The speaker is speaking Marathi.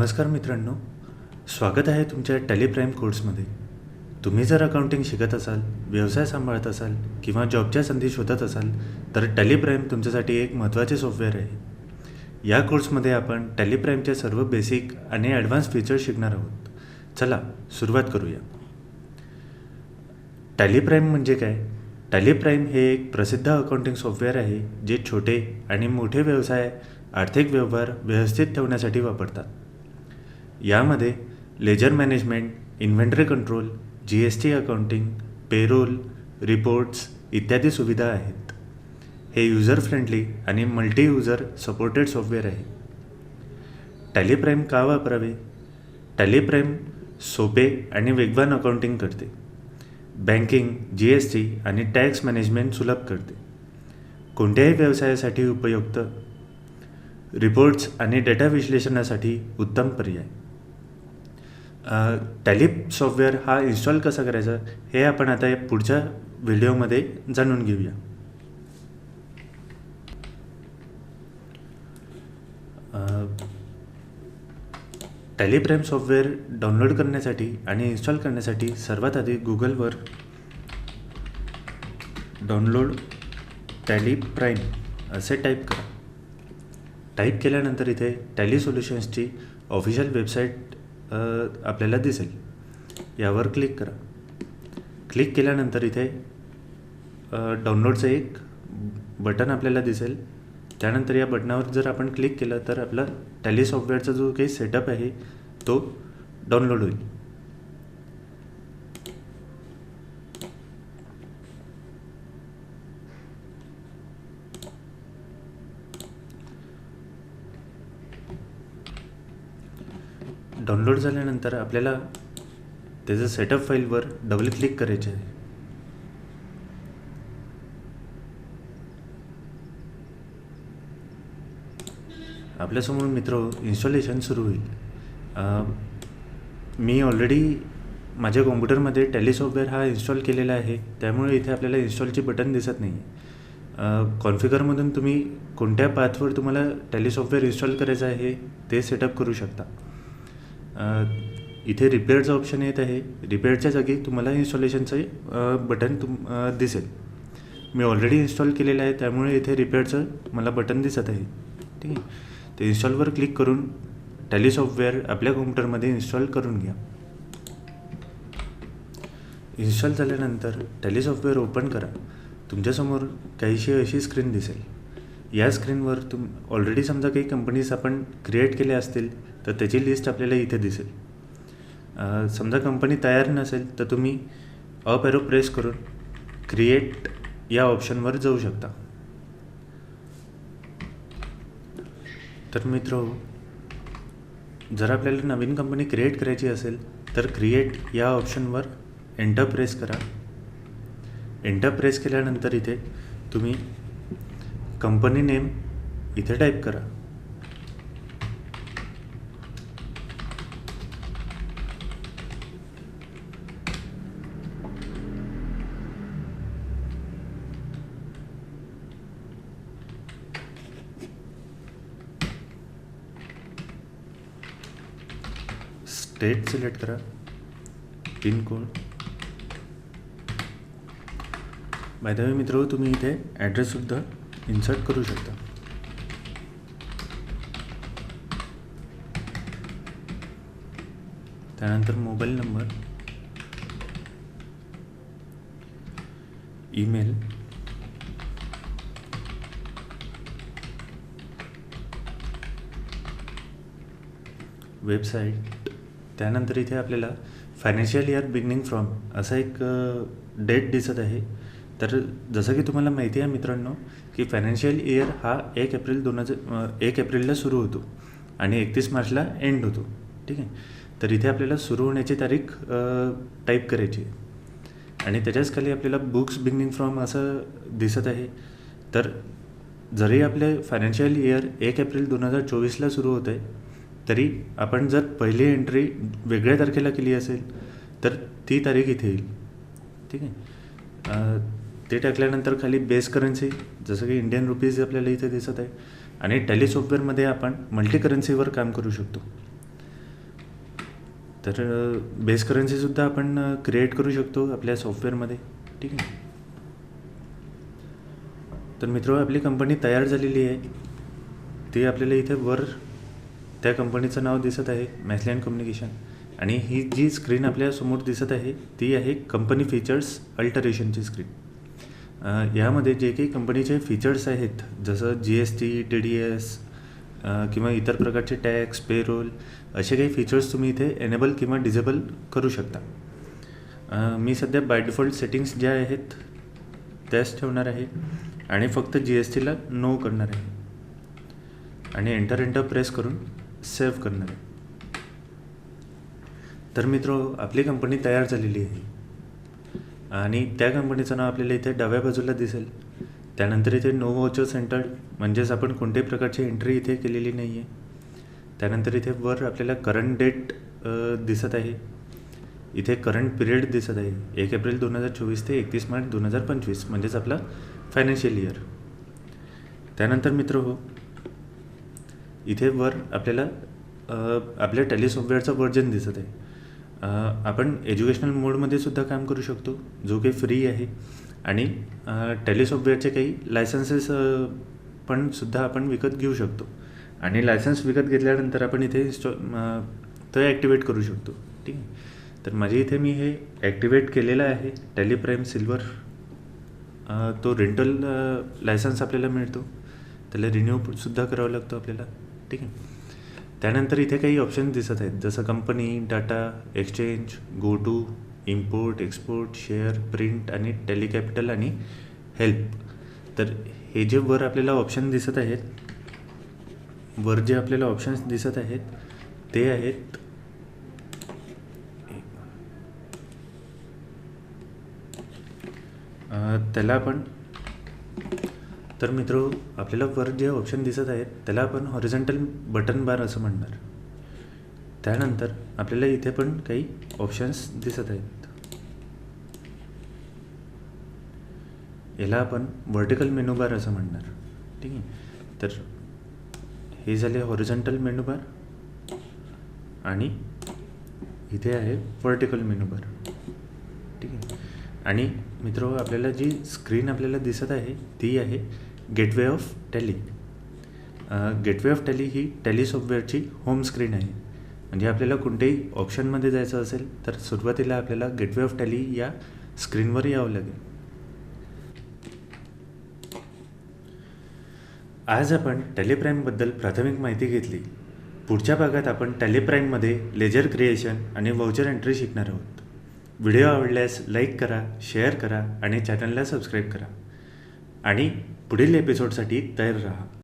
नमस्कार मित्रांनो. स्वागत आहे तुमच्या टेलिप्राईम कोर्समध्ये. तुम्ही जर अकाउंटिंग शिकत असाल व्यवसाय सांभाळत असाल किंवा जॉबच्या संधी शोधत असाल तर टेलिप्राईम तुमच्यासाठी एक महत्त्वाचे सॉफ्टवेअर आहे. या कोर्समध्ये आपण टेलिप्राईमचे सर्व बेसिक आणि ॲडव्हान्स फीचर्स शिकणार आहोत. चला सुरुवात करूया. टॅलीप्राईम म्हणजे काय? टॅलीप्राईम हे एक प्रसिद्ध अकाउंटिंग सॉफ्टवेअर आहे जे छोटे आणि मोठे व्यवसाय आर्थिक व्यवहार व्यवस्थित ठेवण्यासाठी वापरतात. यामध्ये ledger management inventory control G S T accounting payroll reports इत्यादी सुविधा आहेत. हे युजर फ्रेंडली आणि मल्टी युजर सपोर्टेड सॉफ्टवेअर आहे. टॅलीप्राईम का वापरावे? टॅलीप्राईम सोपे आणि वेगवान अकाउंटिंग करते. बँकिंग जी एस टी आणि टॅक्स मॅनेजमेंट सुलभ करते. कोणत्याही व्यवसायासाठी उपयुक्त? रिपोर्ट्स आणि डेटा विश्लेषणासाठी उत्तम पर्याय. टॅलिप सॉफ्टवेअर हा इन्स्टॉल कसा करायचा हे आपण आता या पुढच्या व्हिडिओमध्ये जाणून घेऊया. टॅलीप्राईम सॉफ्टवेअर डाउनलोड करण्यासाठी आणि इन्स्टॉल करण्यासाठी सर्वात आधी गुगलवर डाउनलोड टॅली प्राईम असे टाईप करा. टाईप केल्यानंतर इथे टॅली सोल्युशन्सची ऑफिशियल वेबसाईट आपल्याला दिसेल. यावर क्लिक करा. क्लिक केल्यानंतर इथे डाउनलोडचं एक बटन आपल्याला दिसेल. त्यानंतर या बटनावर जर आपण क्लिक केलं तर आपला टॅली सॉफ्टवेअरचा जो काही सेटअप आहे तो डाउनलोड होईल. डाउनलोड झाल्यानंतर आपल्याला त्याचं सेटअप फाईलवर डबल क्लिक करायचे आहे. आपल्यासमोर मित्र इन्स्टॉलेशन सुरू होईल. मी ऑलरेडी माझ्या कॉम्प्युटरमध्ये टॅली सॉफ्टवेअर हा इन्स्टॉल केलेला आहे. त्यामुळे इथे आपल्याला इन्स्टॉलचे बटन दिसत नाही कॉन्फिगरमधून तुम्ही कोणत्या पाथवर तुम्हाला टॅली सॉफ्टवेअर इन्स्टॉल करायचं आहे ते सेटअप करू शकता. इथे रिपेअरचं ऑप्शन येत आहे. रिपेअरच्या जागी तुम्हाला इन्स्टॉलेशनचं बटन तुम दिसेल. मी ऑलरेडी इन्स्टॉल केलेलं आहे त्यामुळे इथे रिपेअरचं मला बटन दिसत आहे. ठीक आहे? ते इन्स्टॉलवर क्लिक करून टॅली सॉफ्टवेअर आपल्या कॉम्प्युटरमध्ये इन्स्टॉल करून घ्या. इन्स्टॉल झाल्यानंतर टॅली सॉफ्टवेअर ओपन करा. तुमच्यासमोर काहीशी अशी स्क्रीन दिसेल. या स्क्रीनवर तुम ऑलरेडी समजा काही कंपनीज आपण क्रिएट केल्या असतील तर त्याची लिस्ट आपल्याला इथे दिसेल. समजा कंपनी तयार नसेल तर तुम्ही अप एरो प्रेस करून क्रिएट या ऑप्शनवर जाऊ शकता. तर मित्र जर आपल्याला नवीन कंपनी क्रिएट करायची असेल तर क्रिएट या ऑप्शनवर एंटर प्रेस करा. एंटर प्रेस केल्यानंतर इथे तुम्ही कंपनी नेम इथे टाईप करा. स्टेट सिलेक्ट करा. Pin code. बाय द मित्र तुम्ही इथे ॲड्रेससुद्धा इन्सर्ट करू शकता. त्यानंतर मोबाईल नंबर ईमेल वेबसाईट त्यानंतर इथे आपल्याला फायनान्शियल इयर बिगिनिंग फ्रॉम असा एक डेट दिसत आहे. तर जसं की तुम्हाला माहिती आहे मित्रांनो की फायनान्शियल इयर हा एक एप्रिल दोन हजार एक एप्रिलला सुरू होतो आणि एकतीस मार्चला एंड होतो. ठीक आहे? तर इथे आपल्याला सुरू होण्याची तारीख टाईप करायची आणि त्याच्याच खाली आपल्याला बुक्स बिगनिंग फ्रॉम असं दिसत आहे. तर जरी आपले फायनान्शियल इयर एक एप्रिल दोन हजार चोवीसला सुरू होत आहे तरी आपण जर पहिली एंट्री वेगळ्या तारखेला केली असेल तर ती तारीख इथे येईल. ठीक आहे? ते टाकल्यानंतर खाली बेस करन्सी जसं की इंडियन रुपीज आपल्याला इथे दिसत आहे आणि टॅली सॉफ्टवेअरमध्ये आपण मल्टी करन्सीवर काम करू शकतो. तर बेस करन्सीसुद्धा आपण क्रिएट करू शकतो आपल्या सॉफ्टवेअरमध्ये ठीक आहे? तर मित्र आपली कंपनी तयार झालेली आहे. ती आपल्याला इथे वर त्या कंपनीचं नाव दिसत आहे मॅसलॅन कम्युनिकेशन आणि ही जी स्क्रीन आपल्यासमोर दिसत आहे ती आहे कंपनी फीचर्स अल्टरेशनची स्क्रीन यामध्ये जे काही कंपनीचे फीचर्स आहेत जसं G S T T D S किंवा इतर प्रकारचे टॅक्स पेरोल असे काही फीचर्स तुम्ही इथे एनेबल किंवा डिजेबल करू शकता. मी सध्या बाय डिफॉल्ट सेटिंग्स ज्या आहेत त्याच ठेवणार आहे आणि फक्त जी एस टीला नो करणार आहे. आणि एंटर एंटर प्रेस करून सेव्ह करणार. आहे तर मित्र आपली कंपनी तयार झालेली आहे. आणि त्या कंपनीचं नाव आपल्याला इथे डाव्या बाजूला दिसेल. त्यानंतर इथे नो वॉचर सेंटर म्हणजेच आपण कोणत्याही प्रकारची एंट्री इथे केलेली नाही आहे त्यानंतर इथे वर आपल्याला करंट डेट दिसत आहे. इथे करंट पिरियड दिसत आहे. एक एप्रिल दोन हजार चोवीस ते एकतीस मार्च दोन हजार पंचवीस म्हणजेच आपला फायनान्शियल इयर त्यानंतर मित्र हो इथे वर आपल्याला आपल्या टेलिसॉफ्टवेअरचं सॉफ्टवेअरचं वर्जन दिसत आहे. आपण एज्युकेशनल मोडमध्ये सुद्धा काम करू शकतो जो काही फ्री आहे. आणि टेलिसॉफ्टवेअरचे काही लायसन्सेस पण सुद्धा आपण विकत घेऊ शकतो. आणि लायसन्स विकत घेतल्यानंतर आपण इथे इन्स्टॉ तो ॲक्टिवेट करू शकतो. ठीक आहे? तर माझे इथे मी हे ॲक्टिवेट केलेलं आहे टेलिप्राईम सिल्वर. तो रेंटल लायसन्स आपल्याला मिळतो. त्याला रिन्यू सुद्धा करावं लागतो आपल्याला. ठीक आहे. त्यानंतर इथे काही ऑप्शन दिसत आहेत. जसं company data exchange go to import export share print आणि टेलिकॅपिटल आणि हेल्प तर हे जे वर आपल्याला ऑप्शन दिसत आहेत वर जे आपल्याला ऑप्शन्स दिसत आहेत ते आहेत त्याला आपण तर मित्र आपल्याला वर जे ऑप्शन दिसत आहेत त्याला आपण हॉरिझॉन्टल बटन बार असं म्हणणार. त्यानंतर आपल्याला इथे पण काही ऑप्शन्स दिसत आहेत. याला आपण व्हर्टिकल मेनू बार असं म्हणणार. ठीक आहे? तर हे झाले हॉरिझॉन्टल मेनू बार आणि इथे आहे व्हर्टिकल मेनू बार ठीक आहे? आणि मित्र आपल्याला जी स्क्रीन आपल्याला दिसत आहे ती आहे gateway of Tally. Gateway of Tally he Tally सॉफ्टवेअरची होम स्क्रीन आहे. म्हणजे आपल्याला कोणत्याही ऑप्शनमध्ये जायचं असेल तर सुरुवातीला आपल्याला गेटवे ऑफ टॅली या स्क्रीनवर यावं लागेल. आज आपण टेलीप्राईमबद्दल प्राथमिक माहिती घेतली. पुढच्या भागात आपण टेलिप्राईममध्ये लेजर क्रिएशन आणि वाउचर एंट्री शिकणार आहोत. व्हिडिओ आवडल्यास लाईक करा शेअर करा आणि चॅनलला सबस्क्राईब करा. आणि पुढील एपिसोडसाठी तयार राहा.